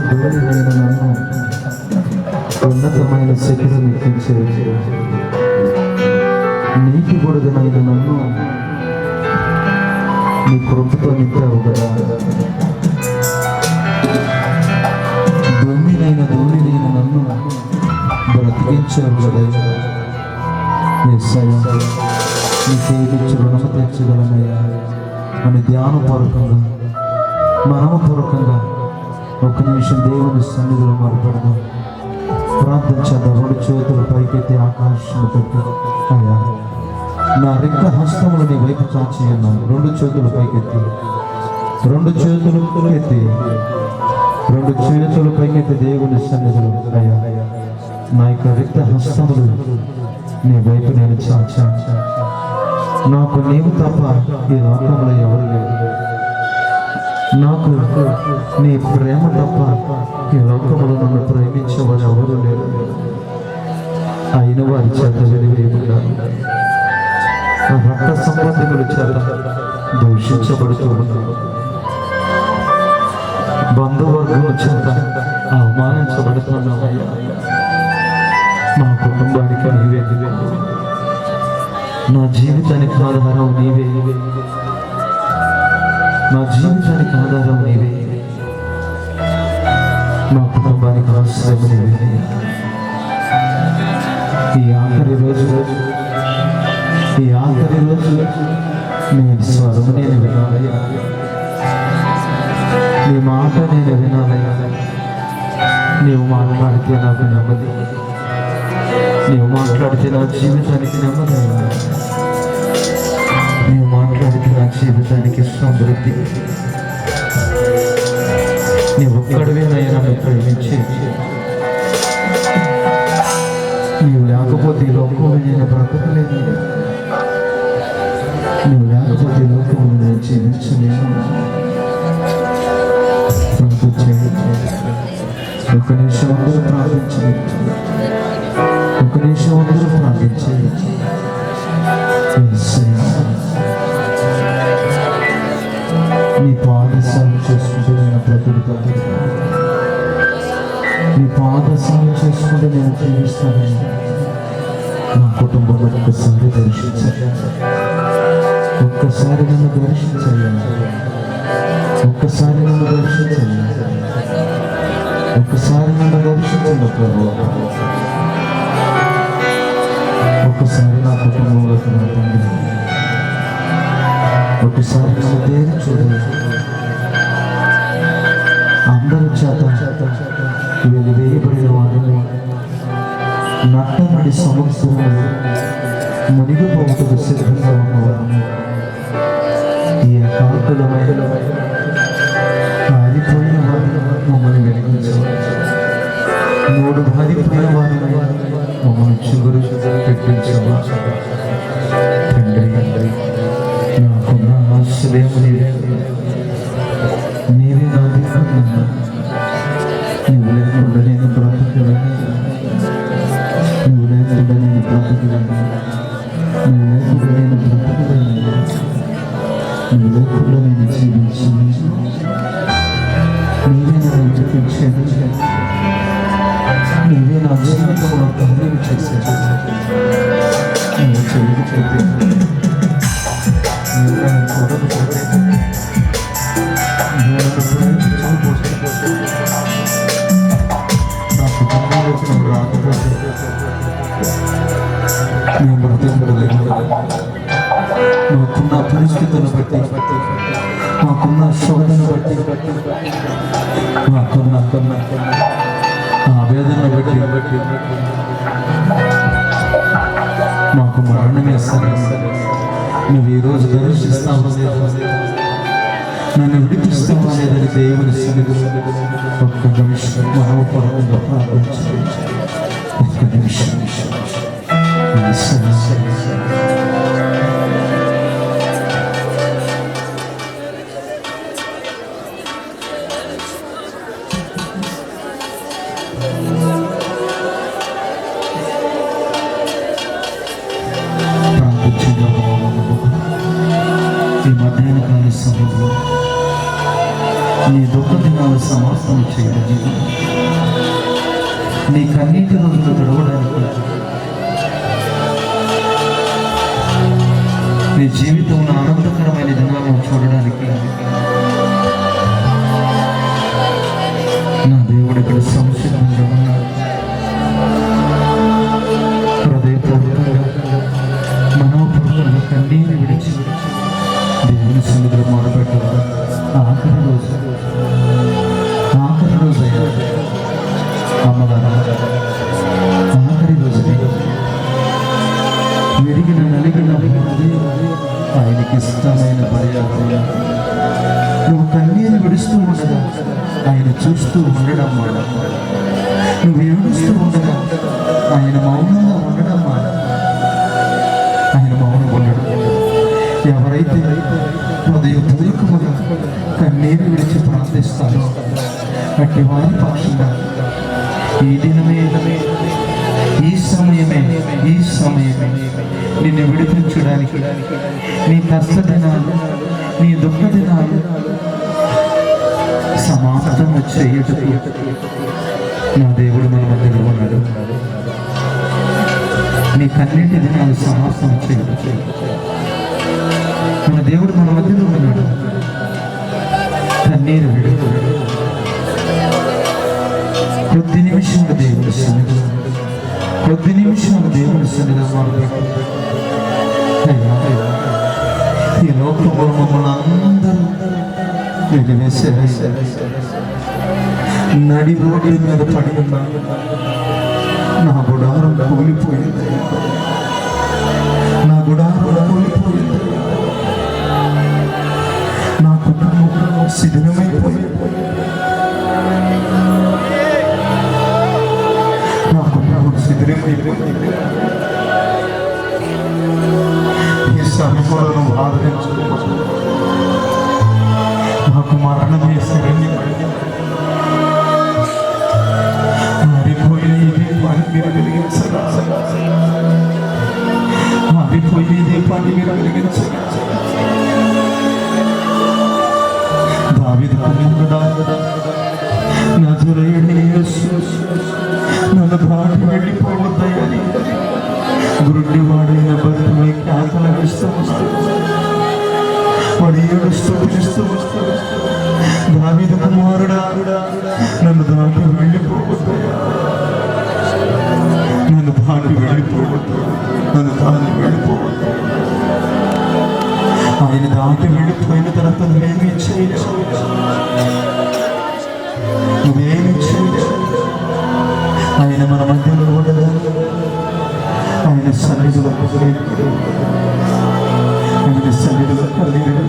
దూరమైన నన్ను ఉన్నతమైన శక్తిని ఎక్కించే. నీటి బుడగనైన నన్ను నీ కృపతో నింపావు కదా. దొమ్మినైన ధూళినైన నన్ను బ్రతికించావు కదా. ఎస్ఐ నీకేమిచ్చి రుణము తెచ్చగలనయ్యా అని ధ్యానపూర్వకంగా ఒక్క నిమిషం దేవుని సన్నిధిలో మాట్లాడదాం ప్రార్థించేద్దాం రెండు చేతులు పైకెత్తి ఆకాశం అయ్యా నా రెక్క హస్తములు నీ వైపు చాచి ఉన్నాను రెండు చేతులు పైకెత్తి. రెండు చేతులు ఎత్తి. రెండు చేతులు పైకెత్తి దేవుని సన్నిధిలో. అయ్యా నా యొక్క రిక్త హస్తములు నీ వైపు నేను చాచాను. నాకు నీవు తప్ప ఈ లోకంలో ఎవరు లేదు నాకు నీ ప్రేమ తప్ప ఈ లోకంలో నన్ను ప్రేమించేవారు ఎవరు లేరు. అయిన వారి చేత వెలివేయకుండా రక్త సంబంధికుల చేత దూషించబడుతూ ఉన్నాను. బంధువర్గం చేత అవమానించబడుతున్నామయ్యా మా కుటుంబానికి నీవే నీవే. నా జీవితానికి ఆధారం నీవే. మా జీవితానికి ఆధారం నీవే. మా కుటుంబానికి ఆశ్రయం నీవే. ఈ ఆఖరి రోజు ఈ ఆఖరి రోజు నీ స్వరం నేను వినాలయ్యా. నీ మాట నేను వినాలయ్యా. నీవు మాట్లాడితే నాకు నెమ్మది. నీవు మాట్లాడితే నా జీవితానికి నెమ్మది నీవు జీవితానికి సమృద్ధి నీవు ఒక్కడివేనయ్యా నన్ను ప్రేమించి నీవు లేకపోతే ఈ లోకంలో నేను బ్రతకలేదు నీవు లేకపోతే ఈ లోకంలో నేను జీవించలేను ప్రభు చేయండి. ఒక నిమిషం అందరూ ప్రార్థించండి ఒక నిమిషం అందరూ ప్రార్థించండి ఒక్కసారి దర్శించయ్యా. ఒక్కసారి నన్ను దర్శించయ్యా. ఒక్కసారి నన్ను దర్శించయ్యా. ఒక్కసారి నన్ను దర్శించండి ప్రభు. ఒక్కసారి నా కుటుంబంలోకి నా తండ్రి ఒకసారి నన్ను దేని చూడండి అందరి చేత వీళ్ళు వేయబడిన వారిని. నట్టబడి సముద్రంలో మునిగిపోవటకు సిద్ధంగా ఉన్నవారు ఈ మమ్మల్ని వెలిగించవచ్చు మూడు పారిపోయిన మమ్మల్ని చిగురు పెట్టించవచ్చు తండ్రి నాకున్న ఆశ్రయము మేము మాకున్న పరిస్థితులను బట్టి మాకున్న శోధను బట్టి మాకున్న కొన్న ఆవేదన బట్టి బట్టి మాకు మరణమే సరే నువ్వు ఈరోజు దర్శిస్తావు నన్ను విడిపిస్తావా లేదని దేవుని సన్నిధిలో ఒక్క నిమిషం మనోపరంగా ప్రార్థించు ఈ మధ్యాహ్న కాల సమయంలో ఈ దుఃఖ దినాల సమాప్తం చేయడం నీ కన్నీటి రోజులు గడవడానికి సమయం సమయమే. నిన్ను విడిపించడానికి నీ కష్ట దినాలు నీ దుఃఖ దినాలు సమాప్తం చేయుటకు నా దేవుడు మన మధ్యలో ఉన్నాడు. నీ కన్నిటి దినాలు సమాప్తం చేయుటకు మన దేవుడు మన మధ్యలో ఉన్నాడు. కన్నీరు విడుదల కొద్ది నిమిషాలు దేవుడి సన్నిధి కొద్ది నిమిషాలు దేవుడి సన్నిధిలో మొదలుపెట్టు. అయ్యా, అయ్యా, ఈ లోకంలో మమ్మల్ని అందరూ వెలివేశారు నడి రోడ్డు మీద పడి ఉన్నా నా గుడారం కూలిపోయింది నా గుడారం కూలిపోయింది నా కుటుంబం శిథిలమైపోయింది ఈ సమయంలో ఆదరించుకోవచ్చు నాకు మరణం శరణ్యం మారిపోయిన ఈ దీపాన్ని మీరు వెలిగించగా మారిపోయిన ఈ దీపాన్ని మీరు వెలిగించగా പ്രതിനിധി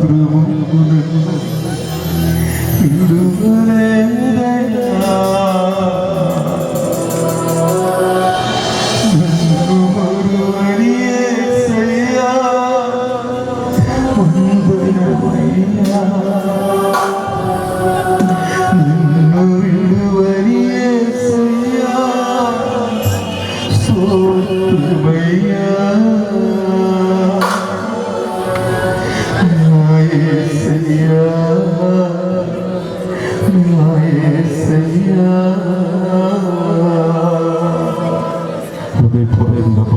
trama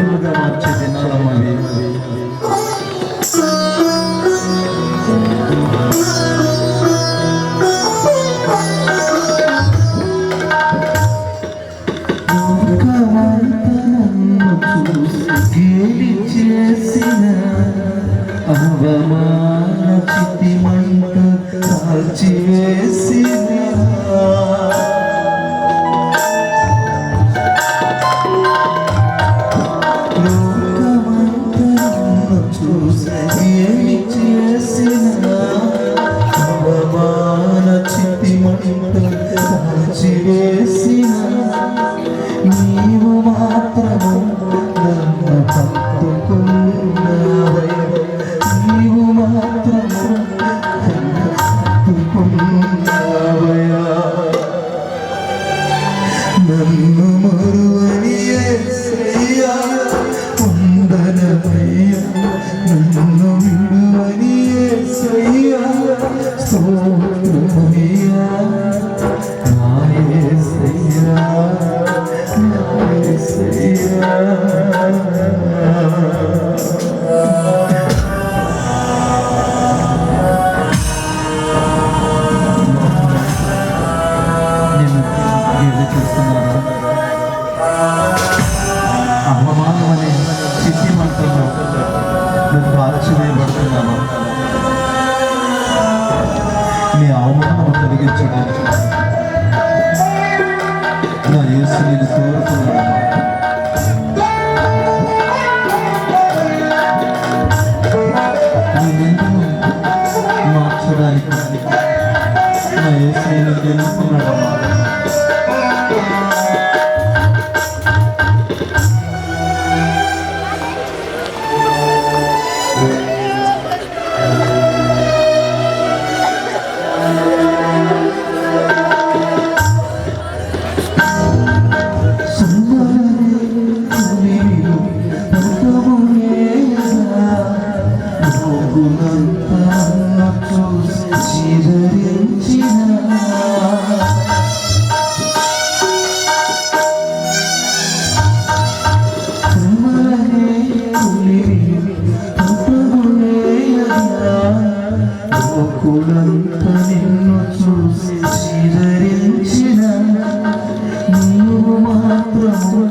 నాట్యముగా Jesus.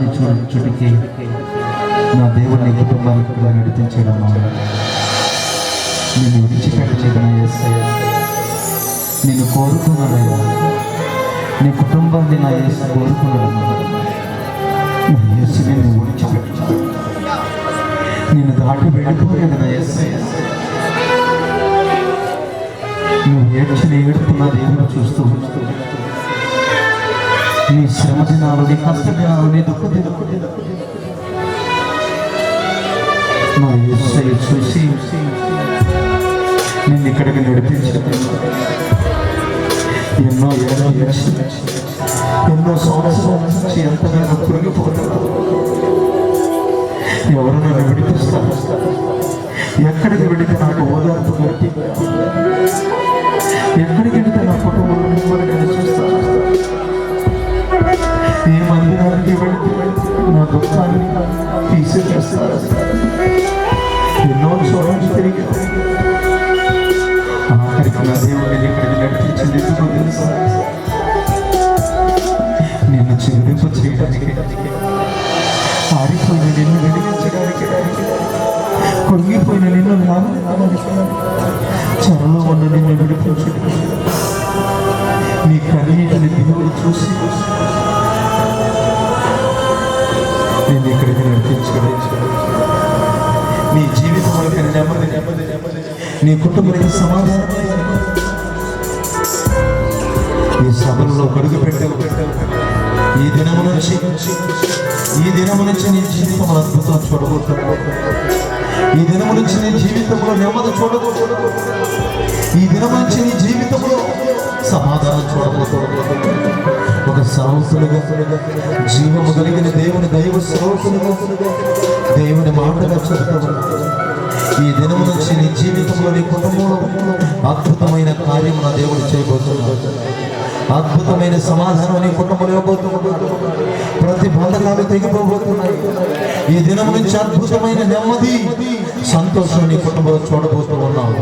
ఆనందాన్ని చూడచుడికి నా దేవుడిని నీ కుటుంబానికి కూడా నడిపించడం నేను విడిచిపెట్టలేదు నా ఎస్ఐ నేను కోరుకున్నాడయ్యా నీ కుటుంబాన్ని నా యేసు కోరుకున్నాడమ్మా నా యేసు నేను విడిచిపెట్టు. నేను దాటి వెళ్ళిపోలేదు నా నువ్వు ఏడ్చిన ఏడుపున్న దేవుడు చూస్తూ చూస్తూ ఈ శ్రమ దినాలు నీ కష్ట దినాలు నీ దుఃఖ దినాలు నా చూసి నిన్ను ఇక్కడికి నడిపించాను ఎన్నో ఏదో ఎన్నో సంవత్సరాల నుంచి ఎంతగానో కురిగిపోతారు ఎవరు నన్ను విడిపిస్తారు? ఎక్కడికి వెళితే నాకు ఓదార్పు గట్టి ఎక్కడికి వెళితే నా కుటుంబం మిమ్మల్ని చూస్తారు ఏ మందిరానికి వెళితే నా దుఃఖాన్ని తీసివేస్తారు ఎన్నో చోట్ల తిరిగి ఆఖరికి నా దేవుడిని ఇక్కడికి నడిపించింది ఎందుకో తెలుసా నిన్ను చెల్లింపు చేయడానికి ఆరిపోయిన నిన్ను వెలిగించడానికి కొరిగిపోయిన నిన్ను లాభానికి చెరలో ఉన్న నిన్ను విడిపించడానికి నీ కుటుంబానికి సమాధానం. ఈ సభలో కడుగు పెట్టావు ఈ దినము నుంచి ఈ దినము నుంచి నీ జీవితం అద్భుతం చూడబోతున్నావు. ఈ దినము నుంచి నీ జీవితంలో నెమ్మది చూడబోతున్నావు. ఈ దినం నుంచి నీ జీవితంలో సమాధానం చూడబోతున్నావు. ఒక సౌసులుగా జీవము కలిగిన దేవుని దైవ శ్రోతులుగా దేవుని మాటగా చెప్తావు. ఈ దినం నుంచి నీ జీవితంలో నీ కుటుంబంలో అద్భుతమైన కార్యం నా దేవుడు చేయబోతున్నాడు. అద్భుతమైన సమాధానం నీ కుటుంబంలో ఇవ్వబోతున్నాడు. ప్రతి బంధకాలు తెగిపోబోతున్నాయి. ఈ దినం నుంచి అద్భుతమైన నెమ్మది సంతోషం నీ కుటుంబంలో చూడబోతూ ఉన్నావు.